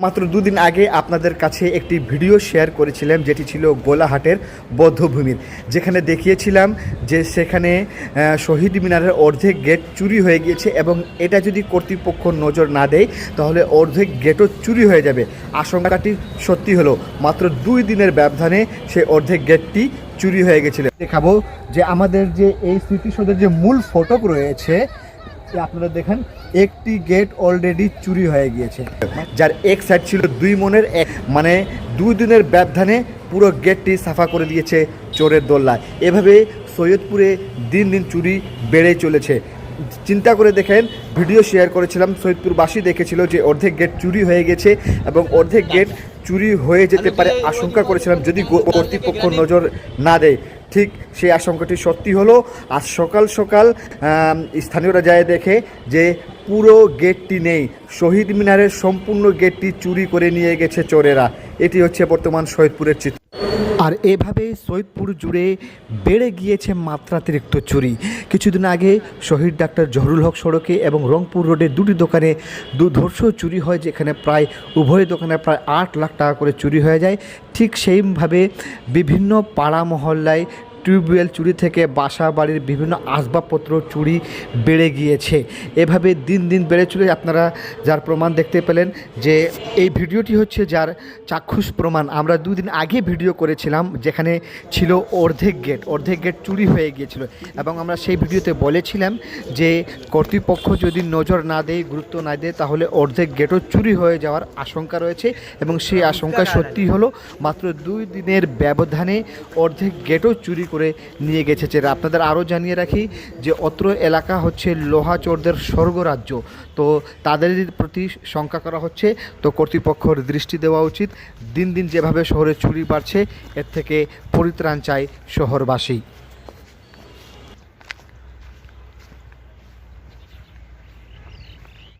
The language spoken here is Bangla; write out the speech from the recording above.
মাত্র দুদিন আগে আপনাদের কাছে একটি ভিডিও শেয়ার করেছিলাম, যেটি ছিল গোলাহাটের বৌদ্ধভূমির। যেখানে দেখিয়েছিলাম যে সেখানে শহীদ মিনারের অর্ধেক গেট চুরি হয়ে গিয়েছে এবং এটা যদি কর্তৃপক্ষ নজর না দেয়, তাহলে অর্ধেক গেটও চুরি হয়ে যাবে। আশঙ্কাটি সত্যি হলো, মাত্র দুই দিনের ব্যবধানে সেই অর্ধেক গেটটি চুরি হয়ে গেছিল। দেখাবো যে আমাদের যে এই স্মৃতিসৌধের যে মূল ফটক রয়েছে যে আপনারা দেখেন একটি গেট অলরেডি চুরি হয়ে গিয়েছে। যার এক সাইড ছিল দুই মনের এক মানে দুই দিনের ব্যবধানে পুরো গেটটি সাফা করে দিয়েছে চোরের দোল্লা এভাবে সৈয়দপুরে দিন দিন চুরি বেড়ে চলেছে। চিন্তা করে দেখেন ভিডিও শেয়ার করেছিলাম সৈয়দপুরবাসী দেখেছিল যে অর্ধেক গেট চুরি হয়ে গেছে এবং অর্ধেক গেট চুরি হয়ে যেতে পারে আশঙ্কা করেছিলাম যদি কর্তৃপক্ষ নজর না দেয়। ঠিক সেই আশঙ্কাটি সত্যি হলো। আর সকাল সকাল স্থানীয়রা যায় দেখে যে পুরো গেটটি নেই। শহীদ মিনারের সম্পূর্ণ গেটটি চুরি করে নিয়ে গেছে চোরেরা। এটি হচ্ছে বর্তমান শহীদপুরের চিত্র। আর এভাবে সৈয়দপুর জুড়ে বেড়ে গিয়েছে মাত্রাতিরিক্ত চুরি। কিছুদিন আগে শহীদ ডাক্তার জহরুল হক সড়কে এবং রংপুর রোডে দুটি দোকানে দুর্ধর্ষ চুরি হয়, যেখানে প্রায় উভয় দোকানে প্রায় আট লাখ টাকা করে চুরি হয়ে যায়। ঠিক সেইভাবে বিভিন্ন পাড়া মহল্লায় টিউবওয়েল চুরি থেকে বাসা বাড়ির বিভিন্ন আসবাবপত্র চুরি বেড়ে গিয়েছে। এভাবে দিন দিন বেড়ে চলে আপনারা যার প্রমাণ দেখতে পেলেন যে এই ভিডিওটি হচ্ছে যার চাক্ষুষ প্রমাণ। আমরা দুদিন আগে ভিডিও করেছিলাম যেখানে ছিল অর্ধেক গেট অর্ধেক গেট চুরি হয়ে গিয়েছিল এবং আমরা সেই ভিডিওতে বলেছিলাম যে কর্তৃপক্ষ যদি নজর না দেয় গুরুত্ব না দেয় তাহলে অর্ধেক গেটও চুরি হয়ে যাওয়ার আশঙ্কা রয়েছে এবং সেই আশঙ্কা সত্যি হলো মাত্র দুই দিনের ব্যবধানে অর্ধেক গেটও চুরি করে নিয়ে গেছে আপনাদের আরও জানিয়ে রাখি যে অত্র এলাকা হচ্ছে লোহা চোরদের স্বর্গরাজ্য। তো তাদের প্রতি শঙ্কা করা হচ্ছে। তো কর্তৃপক্ষর দৃষ্টি দেওয়া উচিত। দিন দিন যেভাবে শহরে চুরি বাড়ছে, এর থেকে পরিত্রাণ চায় শহরবাসী।